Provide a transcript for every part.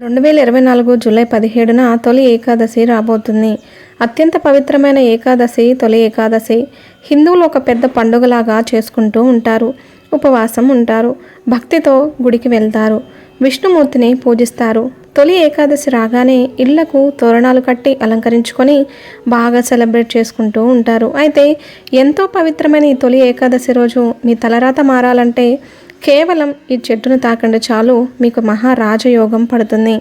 రెండు వేల ఇరవై నాలుగు జూలై పదిహేడున తొలి ఏకాదశి రాబోతుంది. అత్యంత పవిత్రమైన ఏకాదశి తొలి ఏకాదశి. హిందువులు ఒక పెద్ద పండుగలాగా చేసుకుంటూ ఉంటారు. ఉపవాసం ఉంటారు. భక్తితో గుడికి వెళ్తారు. విష్ణుమూర్తిని పూజిస్తారు. తొలి ఏకాదశి రాగానే ఇళ్ళకు తోరణాలు కట్టి అలంకరించుకొని బాగా సెలబ్రేట్ చేసుకుంటూ ఉంటారు. అయితే ఎంతో పవిత్రమైన ఈ తొలి ఏకాదశి రోజు మీ తలరాత మారాలంటే కేవలం ఈ చెట్టును తాకండి చాలు మీకు మహారాజయోగం పడుతుంది.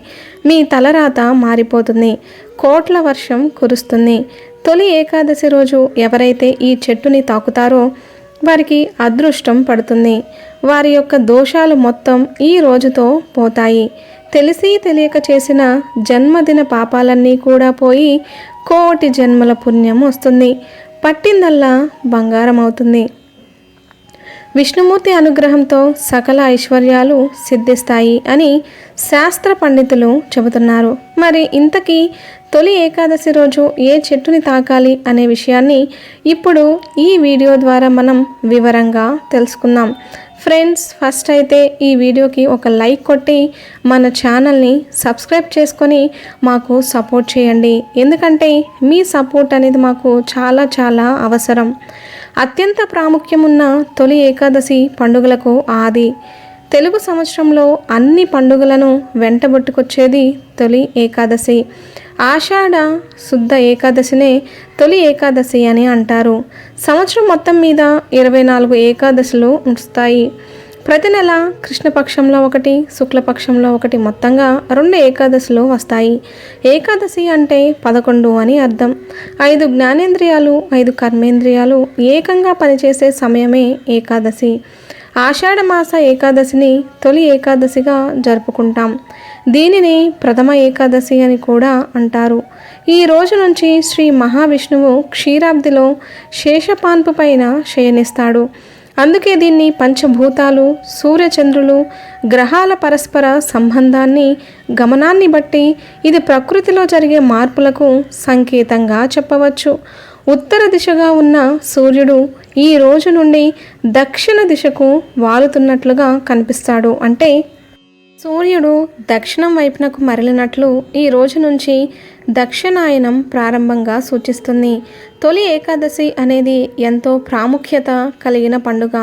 మీ తలరాత మారిపోతుంది కోట్ల వర్షం కురుస్తుంది. తొలి ఏకాదశి రోజు ఎవరైతే ఈ చెట్టుని తాకుతారో వారికి అదృష్టం పడుతుంది. వారి యొక్క దోషాలు మొత్తం ఈ రోజుతో పోతాయి. తెలిసి తెలియక చేసిన జన్మదిన పాపాలన్నీ కూడా పోయి కోటి జన్మల పుణ్యం వస్తుంది. పట్టిందల్లా బంగారం అవుతుంది విష్ణుమూర్తి అనుగ్రహంతో సకల ఐశ్వర్యాలు సిద్ధిస్తాయి అని శాస్త్ర పండితులు చెబుతున్నారు. మరి ఇంతకీ తొలి ఏకాదశి రోజు ఏ చెట్టుని తాకాలి అనే విషయాన్ని ఇప్పుడు ఈ వీడియో ద్వారా మనం వివరంగా తెలుసుకుందాం. ఫ్రెండ్స్ ఫస్ట్ అయితే ఈ వీడియోకి ఒక లైక్ కొట్టి మన ఛానల్ని సబ్స్క్రైబ్ చేసుకొని మాకు సపోర్ట్ చేయండి. ఎందుకంటే మీ సపోర్ట్ అనేది మాకు చాలా చాలా అవసరం. అత్యంత ప్రాముఖ్యమున్న తొలి ఏకాదశి పండుగలకు ఆది. తెలుగు సంవత్సరంలో అన్ని పండుగలను వెంటబొట్టుకొచ్చేది తొలి ఏకాదశి. ఆషాఢ శుద్ధ ఏకాదశినే తొలి ఏకాదశి అని అంటారు. సంవత్సరం మొత్తం మీద ఇరవై నాలుగు ఏకాదశులు ఉంచుతాయి ప్రతి నెల కృష్ణపక్షంలో ఒకటి శుక్లపక్షంలో ఒకటి మొత్తంగా రెండు ఏకాదశులు వస్తాయి. ఏకాదశి అంటే పదకొండు అని అర్థం. ఐదు జ్ఞానేంద్రియాలు ఐదు కర్మేంద్రియాలు ఏకంగా పనిచేసే సమయమే ఏకాదశి. ఆషాఢమాస ఏకాదశిని తొలి ఏకాదశిగా జరుపుకుంటాం. దీనిని ప్రథమ ఏకాదశి అని కూడా అంటారు. ఈ రోజు నుంచి శ్రీ మహావిష్ణువు క్షీరాబ్దిలో శేషపాన్పు పైన శయనిస్తాడు. అందుకే దీన్ని పంచభూతాలు సూర్యచంద్రులు గ్రహాల పరస్పర సంబంధాన్ని గమనాన్ని బట్టి ఇది ప్రకృతిలో జరిగే మార్పులకు సంకేతంగా చెప్పవచ్చు. ఉత్తర దిశగా ఉన్న సూర్యుడు ఈ రోజు నుండి దక్షిణ దిశకు వాలుతున్నట్లుగా కనిపిస్తాడు. అంటే సూర్యుడు దక్షిణం వైపునకు మరలినట్లు ఈ రోజు నుంచి దక్షిణాయనం ప్రారంభంగా సూచిస్తుంది. తొలి ఏకాదశి అనేది ఎంతో ప్రాముఖ్యత కలిగిన పండుగ.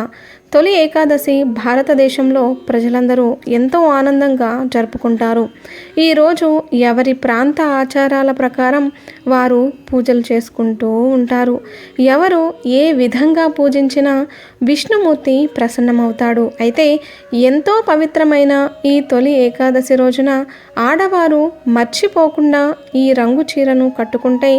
తొలి ఏకాదశి భారతదేశంలో ప్రజలందరూ ఎంతో ఆనందంగా జరుపుకుంటారు. ఈరోజు ఎవరి ప్రాంత ఆచారాల ప్రకారం వారు పూజలు చేసుకుంటూ ఉంటారు. ఎవరు ఏ విధంగా పూజించినా విష్ణుమూర్తి ప్రసన్నమవుతాడు. అయితే ఎంతో పవిత్రమైన ఈ తొలి ఏకాదశి రోజున ఆడవారు మర్చిపోకుండా ఈ రంగు చీరను కట్టుకుంటే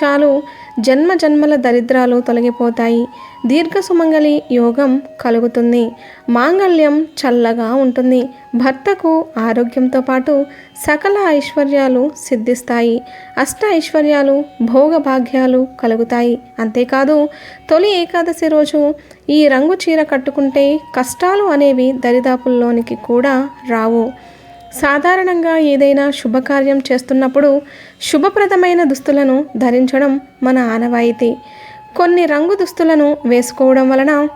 చాలు జన్మ జన్మల దరిద్రాలు తొలగిపోతాయి. దీర్ఘ సుమంగళి యోగం కలుగుతుంది. మాంగళ్యం చల్లగా ఉంటుంది. భర్తకు ఆరోగ్యంతో పాటు సకల ఐశ్వర్యాలు సిద్ధిస్తాయి. అష్ట ఐశ్వర్యాలు భోగభాగ్యాలు కలుగుతాయి. అంతేకాదు తొలి ఏకాదశి రోజు ఈ రంగు చీర కట్టుకుంటే కష్టాలు అనేవి దరిదాపుల్లోనికి కూడా రావు. సాధారణంగా ఏదైనా శుభకార్యం చేస్తున్నప్పుడు శుభప్రదమైన దుస్తులను ధరించడం మన ఆనవాయితీ. కొన్ని రంగు దుస్తులను వేసుకోవడం వలన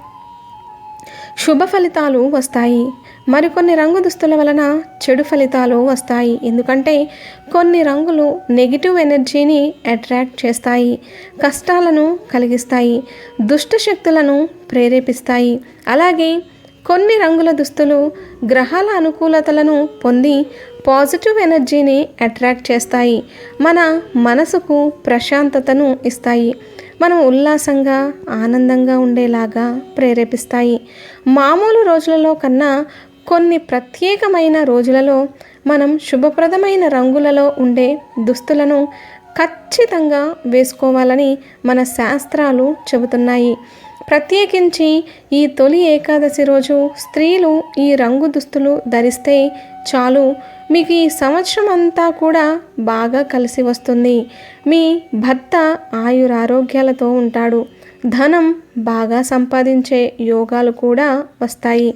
శుభ ఫలితాలు వస్తాయి. మరికొన్ని రంగు దుస్తుల వలన చెడు ఫలితాలు వస్తాయి. ఎందుకంటే కొన్ని రంగులు నెగిటివ్ ఎనర్జీని అట్రాక్ట్ చేస్తాయి కష్టాలను కలిగిస్తాయి దుష్ట శక్తులను ప్రేరేపిస్తాయి. అలాగే కొన్ని రంగుల దుస్తులు గ్రహాల అనుకూలతలను పొంది పాజిటివ్ ఎనర్జీని అట్రాక్ట్ చేస్తాయి. మన మనసుకు ప్రశాంతతను ఇస్తాయి. మనం ఉల్లాసంగా ఆనందంగా ఉండేలాగా ప్రేరేపిస్తాయి. మామూలు రోజులలో కన్నా కొన్ని ప్రత్యేకమైన రోజులలో మనం శుభప్రదమైన రంగులలో ఉండే దుస్తులను ఖచ్చితంగా వేసుకోవాలని మన శాస్త్రాలు చెబుతున్నాయి. ప్రత్యేకించి ఈ తొలి ఏకాదశి రోజు స్త్రీలు ఈ రంగు దుస్తులు ధరిస్తే చాలు. మీకు ఈ సంవత్సరం అంతా కూడా బాగా కలిసి వస్తుంది. మీ భర్త ఆయురారోగ్యాలతో ఉంటాడు. ధనం బాగా సంపాదించే యోగాలు కూడా వస్తాయి.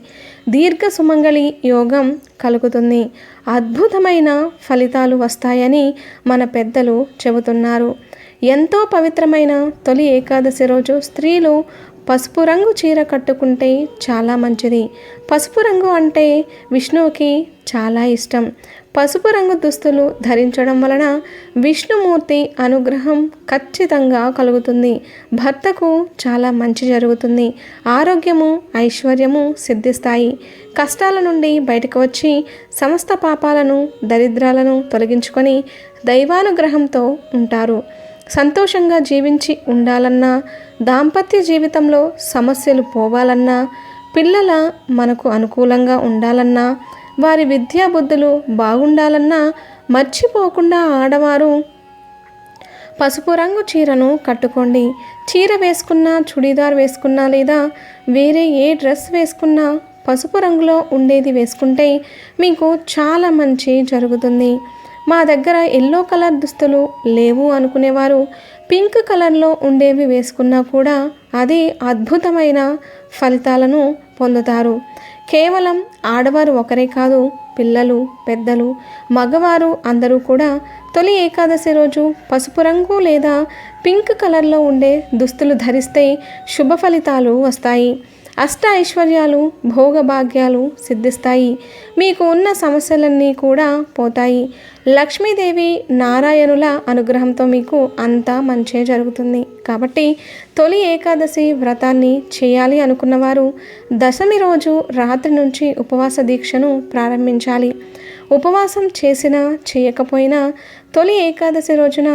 దీర్ఘ సుమంగళి యోగం కలుగుతుంది. అద్భుతమైన ఫలితాలు వస్తాయని మన పెద్దలు చెబుతున్నారు. ఎంతో పవిత్రమైన తొలి ఏకాదశి రోజు స్త్రీలు పసుపు రంగు చీర కట్టుకుంటే చాలా మంచిది. పసుపు రంగు అంటే విష్ణువుకి చాలా ఇష్టం. పసుపు రంగు దుస్తులు ధరించడం వలన విష్ణుమూర్తి అనుగ్రహం ఖచ్చితంగా కలుగుతుంది. భర్తకు చాలా మంచి జరుగుతుంది. ఆరోగ్యము ఐశ్వర్యము సిద్ధిస్తాయి. కష్టాల నుండి బయటకు వచ్చి సమస్త పాపాలను దరిద్రాలను తొలగించుకొని దైవానుగ్రహంతో ఉంటారు. సంతోషంగా జీవించి ఉండాలన్నా దాంపత్య జీవితంలో సమస్యలు పోవాలన్నా పిల్లల మనకు అనుకూలంగా ఉండాలన్నా వారి విద్యాబుద్ధులు బాగుండాలన్నా మర్చిపోకుండా ఆడవారు పసుపు రంగు చీరను కట్టుకోండి. చీర వేసుకున్నా చుడీదార్ వేసుకున్నా లేదా వేరే ఏ డ్రెస్ వేసుకున్నా పసుపు రంగులో ఉండేది వేసుకుంటే మీకు చాలా మంచి జరుగుతుంది. మా దగ్గర ఎల్లో కలర్ దుస్తులు లేవు అనుకునేవారు. పింక్ కలర్లో ఉండేవి వేసుకున్నా కూడా అది అద్భుతమైన ఫలితాలను పొందుతారు. కేవలం ఆడవారు ఒకరే కాదు పిల్లలు పెద్దలు మగవారు అందరూ కూడా తొలి ఏకాదశి రోజు పసుపు రంగు లేదా పింక్ కలర్లో ఉండే దుస్తులు ధరిస్తే శుభ ఫలితాలు వస్తాయి. అష్ట ఐశ్వర్యాలు భోగభాగ్యాలు సిద్ధిస్తాయి. మీకు ఉన్న సమస్యలన్నీ కూడా పోతాయి. లక్ష్మీదేవి నారాయణుల అనుగ్రహంతో మీకు అంతా మంచే జరుగుతుంది. కాబట్టి తొలి ఏకాదశి వ్రతాన్ని చేయాలి అనుకున్నవారు దశమి రోజు రాత్రి నుంచి ఉపవాస దీక్షను ప్రారంభించాలి. ఉపవాసం చేసినా చేయకపోయినా తొలి ఏకాదశి రోజున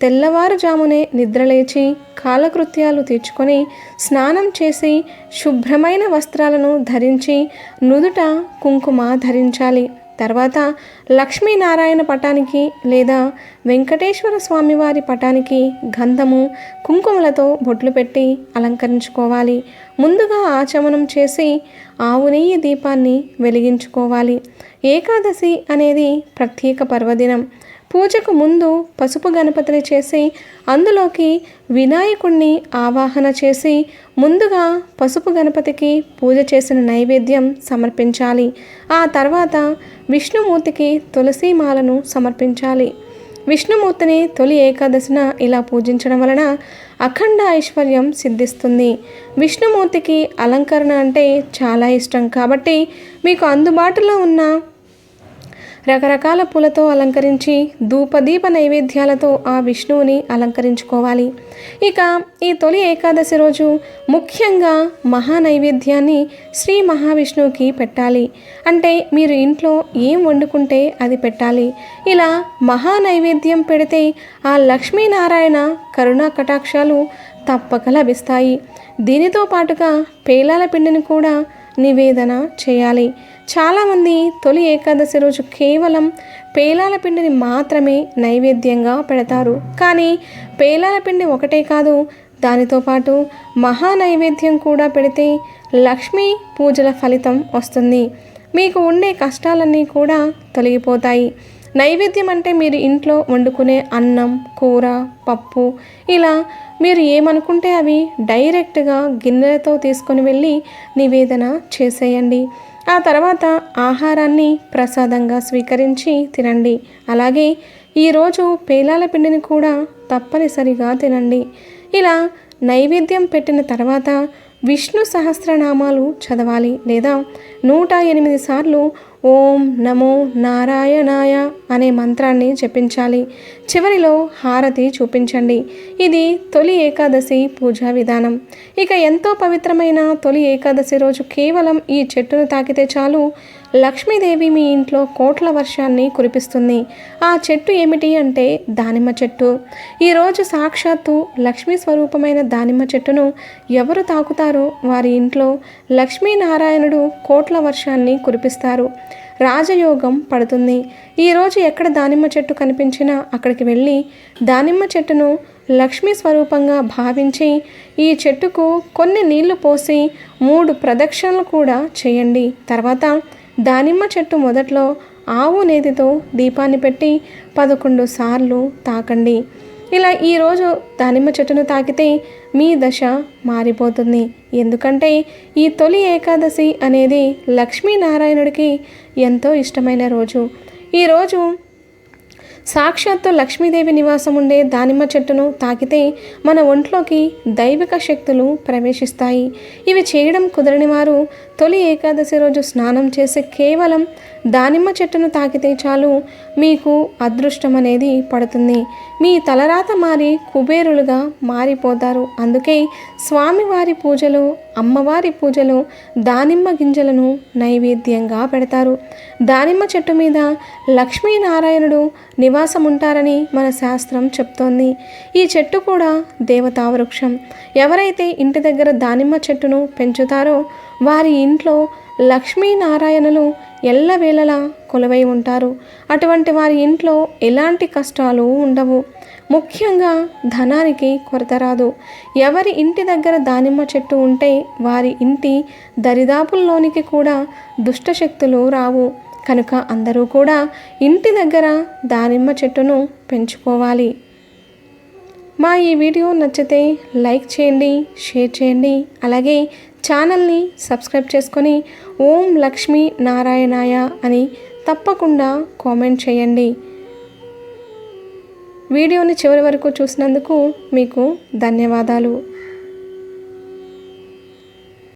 తెల్లవారుజామునే నిద్రలేచి కాలకృత్యాలు తీర్చుకొని స్నానం చేసి శుభ్రమైన వస్త్రాలను ధరించి నుదుట కుంకుమ ధరించాలి. తర్వాత లక్ష్మీనారాయణ పటానికి లేదా వెంకటేశ్వర స్వామివారి పటానికి గంధము కుంకుమలతో బొట్లు పెట్టి అలంకరించుకోవాలి. ముందుగా ఆచమనం చేసి ఆవు నెయ్యి దీపాన్ని వెలిగించుకోవాలి. ఏకాదశి అనేది ప్రత్యేక పర్వదినం. పూజకు ముందు పసుపు గణపతిని చేసి అందులోకి వినాయకుణ్ణి ఆవాహన చేసి ముందుగా పసుపు గణపతికి పూజ చేసిన నైవేద్యం సమర్పించాలి. ఆ తర్వాత విష్ణుమూర్తికి తులసి మాలను సమర్పించాలి. విష్ణుమూర్తిని తొలి ఏకాదశిన ఇలా పూజించడం వలన అఖండ ఐశ్వర్యం సిద్ధిస్తుంది. విష్ణుమూర్తికి అలంకరణ అంటే చాలా ఇష్టం కాబట్టి మీకు అందుబాటులో ఉన్న రకరకాల పూలతో అలంకరించి ధూపదీప నైవేద్యాలతో ఆ విష్ణువుని అలంకరించుకోవాలి. ఇక ఈ తొలి ఏకాదశి రోజు ముఖ్యంగా మహా నైవేద్యాన్ని శ్రీ మహావిష్ణువుకి పెట్టాలి. అంటే మీరు ఇంట్లో ఏం వండుకుంటే అది పెట్టాలి. ఇలా మహా నైవేద్యం పెడితే ఆ లక్ష్మీనారాయణ కరుణా కటాక్షాలు తప్పక లభిస్తాయి. దీనితో పాటుగా పేలాల పిండిని కూడా నివేదన చేయాలి. చాలామంది తొలి ఏకాదశి రోజు కేవలం పేలాల పిండిని మాత్రమే నైవేద్యంగా పెడతారు. కానీ పేలాల పిండి ఒకటే కాదు దానితో పాటు మహా నైవేద్యం కూడా పెడితే లక్ష్మీ పూజల ఫలితం వస్తుంది. మీకు ఉండే కష్టాలన్నీ కూడా తొలగిపోతాయి. నైవేద్యం అంటే మీరు ఇంట్లో వండుకునే అన్నం కూర పప్పు ఇలా మీరు ఏమనుకుంటే అవి డైరెక్ట్గా గిన్నెలతో తీసుకొని వెళ్ళి నివేదన చేసేయండి. ఆ తర్వాత ఆహారాన్ని ప్రసాదంగా స్వీకరించి తినండి. అలాగే ఈరోజు పేలాల పిండిని కూడా తప్పనిసరిగా తినండి. ఇలా నైవేద్యం పెట్టిన తర్వాత విష్ణు సహస్రనామాలు చదవాలి లేదా నూట ఎనిమిది సార్లు ఓం నమో నారాయణాయ అనే మంత్రాన్ని జపించాలి. చివరిలో హారతి చూపించండి. ఇది తొలి ఏకాదశి పూజా విధానం. ఇక ఎంతో పవిత్రమైన తొలి ఏకాదశి రోజు కేవలం ఈ చెట్టును తాకితే చాలు. లక్ష్మీదేవి మీ ఇంట్లో కోట్ల వర్షాన్ని కురిపిస్తుంది. ఆ చెట్టు ఏమిటి అంటే దానిమ్మ చెట్టు. ఈరోజు సాక్షాత్తు లక్ష్మీ స్వరూపమైన దానిమ్మ చెట్టును ఎవరు తాకుతారో వారి ఇంట్లో లక్ష్మీనారాయణుడు కోట్ల వర్షాన్ని కురిపిస్తారు. రాజయోగం పడుతుంది. ఈరోజు ఎక్కడ దానిమ్మ చెట్టు కనిపించినా అక్కడికి వెళ్ళి దానిమ్మ చెట్టును లక్ష్మీ స్వరూపంగా భావించి ఈ చెట్టుకు కొన్ని నీళ్ళు పోసి మూడు ప్రదక్షిణలు కూడా చేయండి. తర్వాత దానిమ్మ చెట్టు మొదట్లో ఆవు నేతితో దీపాన్ని పెట్టి పదకొండు సార్లు తాకండి. ఇలా ఈరోజు దానిమ్మ చెట్టును తాకితే మీ దశ మారిపోతుంది. ఎందుకంటే ఈ తొలి ఏకాదశి అనేది లక్ష్మీనారాయణుడికి ఎంతో ఇష్టమైన రోజు. ఈరోజు సాక్షాత్తు లక్ష్మీదేవి నివాసం ఉండే దానిమ్మ చెట్టును తాకితే మన ఒంట్లోకి దైవిక శక్తులు ప్రవేశిస్తాయి. ఇవి చేయడం కుదరని వారు తొలి ఏకాదశి రోజు స్నానం చేసే కేవలం దానిమ్మ చెట్టును తాకితే చాలు. మీకు అదృష్టం అనేది పడుతుంది. మీ తలరాత మారి కుబేరులుగా మారిపోతారు. అందుకే స్వామివారి పూజలు అమ్మవారి పూజలు దానిమ్మ గింజలను నైవేద్యంగా పెడతారు. దానిమ్మ చెట్టు మీద లక్ష్మీనారాయణుడు నివాసం ఉంటారని మన శాస్త్రం చెప్తోంది. ఈ చెట్టు కూడా దేవతా వృక్షం ఎవరైతే ఇంటి దగ్గర దానిమ్మ చెట్టును పెంచుతారో వారి ఇంట్లో లక్ష్మీనారాయణలు ఎల్లవేళలా కొలువై ఉంటారు. అటువంటి వారి ఇంట్లో ఎలాంటి కష్టాలు ఉండవు. ముఖ్యంగా ధనానికి కొరత రాదు. ఎవరి ఇంటి దగ్గర దానిమ్మ చెట్టు ఉంటే వారి ఇంటి దరిదాపుల్లోనికి కూడా దుష్టశక్తులు రావు. కనుక అందరూ కూడా ఇంటి దగ్గర దానిమ్మ చెట్టును పెంచుకోవాలి. మా ఈ వీడియో నచ్చితే లైక్ చేయండి షేర్ చేయండి అలాగే ఛానల్ని సబ్స్క్రైబ్ చేసుకొని ఓం లక్ష్మీ నారాయణాయ అని తప్పకుండా కామెంట్ చేయండి. వీడియోని చివరి వరకు చూసినందుకు మీకు ధన్యవాదాలు.